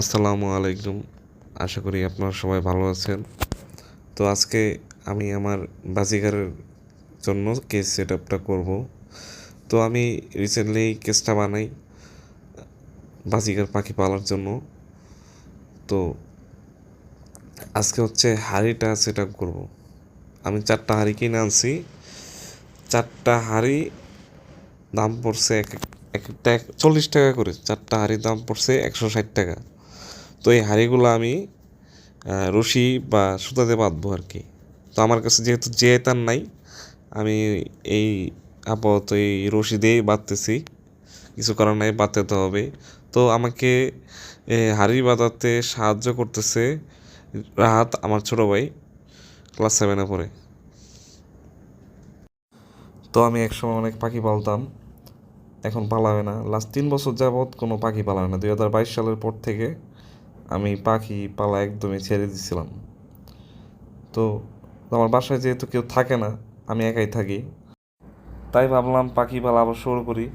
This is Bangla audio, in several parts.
আসসালামু আলাইকুম। আশা করি আপনারা সবাই ভালো আছেন। তো আজকে আমি আমার বাজিগারের জন্য কেস সেট আপটা করব। তো আমি রিসেন্টলি কেসটা বানাই বাজিগার পাখি পালার জন্য। তো আজকে হচ্ছে হাঁড়িটা সেট আপ করব। আমি চারটা হাঁড়ি কিনে আনছি। চারটা হাঁড়ি দাম পড়ছে এক এক একটা চল্লিশ টাকা করে। চারটা হাঁড়ির দাম পড়ছে একশো ষাট টাকা। তো এই হাঁড়িগুলো আমি রশি বা সুতাতে বাঁধবো আর কি। তো আমার কাছে যেহেতু জেতার নাই, আমি এই আপাতত এই রশি দিয়েই বাঁধতেছি। কিছু করার নাই, বাঁধতে তো হবে। তো আমাকে হাঁড়ি বাঁধাতে সাহায্য করতেছে রাহাত, আমার ছোটো ভাই ক্লাস সেভেনে পড়ে। তো আমি একসময় অনেক পাখি পালতাম, এখন পালাবে না। লাস্ট তিন বছর যাবৎ কোনো পাখি পালাবে না। দুই হাজার বাইশ সালের পর থেকে আমি পাখি পালা একদমই ছেড়ে দিছিলাম। তো আমার বাসায় যেহেতু কেউ থাকে না, আমি একাই থাকি। তাই ভাবলাম পাখি পালা আবার শুরু করি।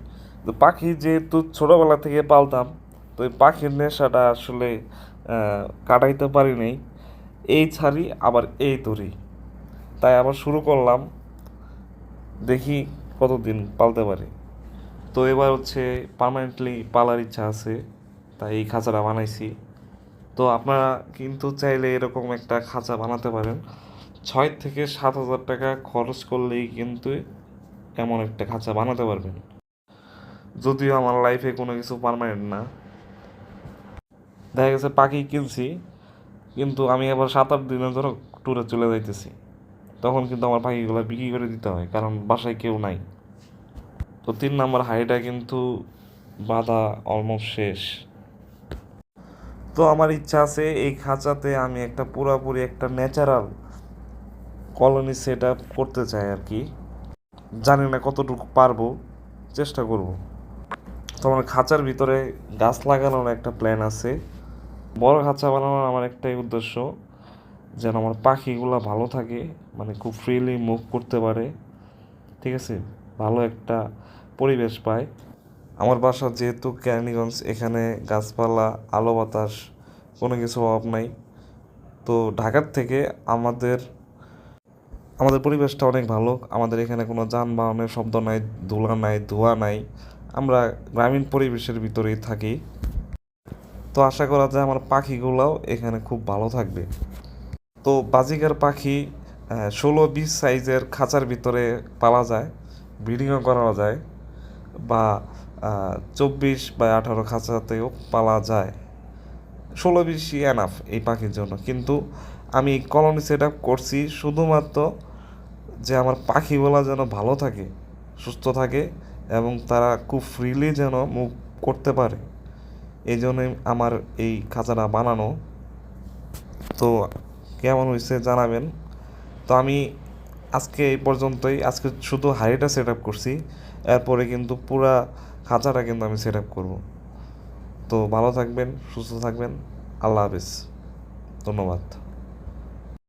তো পাখি যেহেতু ছোটোবেলা থেকে পালতাম, তো এই পাখির নেশাটা আসলে কাটাইতে পারি নাই। এই ছাড়ি, আবার এই ধরি। তাই আবার শুরু করলাম। দেখি কতদিন পালতে পারি। তো এবার হচ্ছে পার্মানেন্টলি পালার ইচ্ছা আছে। তাই এই খাঁচাটা বানাইছি। তো আপনারা কিন্তু চাইলে এরকম একটা খাঁচা বানাতে পারেন। ছয় থেকে সাত হাজার টাকা খরচ করলেই কিন্তু এমন একটা খাঁচা বানাতে পারবেন। যদিও আমার লাইফে কোনো কিছু পার্মানেন্ট না। দেখা গেছে পাখি কিনছি, কিন্তু আমি আবার সাত আট দিনের ধরো ট্যুরে চলে যাইতেছি। তখন কিন্তু আমার পাখিগুলো বিক্রি করে দিতে হয়, কারণ বাসায় কেউ নাই। তো তিন নম্বর হাইটা কিন্তু বাধা অলমোস্ট শেষ। তো আমার ইচ্ছা আছে এই খাঁচাতে আমি একটা পুরাপুরি একটা ন্যাচারাল কলোনি সেট আপ করতে চাই আর কি। জানি না কতটুকু পারব, চেষ্টা করব। তো আমার খাঁচার ভিতরে গাছ লাগানোর একটা প্ল্যান আছে। বড় খাঁচা বানানোর আমার একটাই উদ্দেশ্য, যেন আমার পাখিগুলো ভালো থাকে মানে খুব ফ্রিলি মুভ করতে পারে, ঠিক আছে? ভালো একটা পরিবেশ পায়। আমার বাসা যেহেতু কেরানীগঞ্জ, এখানে গাছপালা, আলো বাতাস, কোনো কিছু অভাব নাই। তো ঢাকার থেকে আমাদের আমাদের পরিবেশটা অনেক ভালো। আমাদের এখানে কোনো যানবাহনের শব্দ নাই ধুলা নাই, ধোঁয়া নাই। আমরা গ্রামীণ পরিবেশের ভিতরেই থাকি। তো আশা করা যায় আমার পাখিগুলোও এখানে খুব ভালো থাকবে। তো বাজিকার পাখি ষোলো বিশ সাইজের খাঁচার ভিতরে পালা যায়, ব্রিডিংও করা যায়। বা চব্বিশ বা আঠারো খাঁচাতেও পালা যায়। ষোলো বিশই এনাফ এই পাখির জন্য। কিন্তু আমি কলোনি সেট আপ করছি শুধুমাত্র যে আমার পাখিগুলো যেন ভালো থাকে, সুস্থ থাকে এবং তারা খুব ফ্রিলি যেন মুভ করতে পারে। এই জন্যই আমার এই খাঁচাটা বানানো। তো কেমন হয়েছে জানাবেন। তো আমি আজকে এই পর্যন্তই। আজকে শুধু হাড়িটা সেট আপ করছি। এরপরে কিন্তু পুরা খাঁচাটা কিন্তু আমি সেট আপ করব। তো ভালো থাকবেন সুস্থ থাকবেন আল্লাহ হাফিজ। ধন্যবাদ।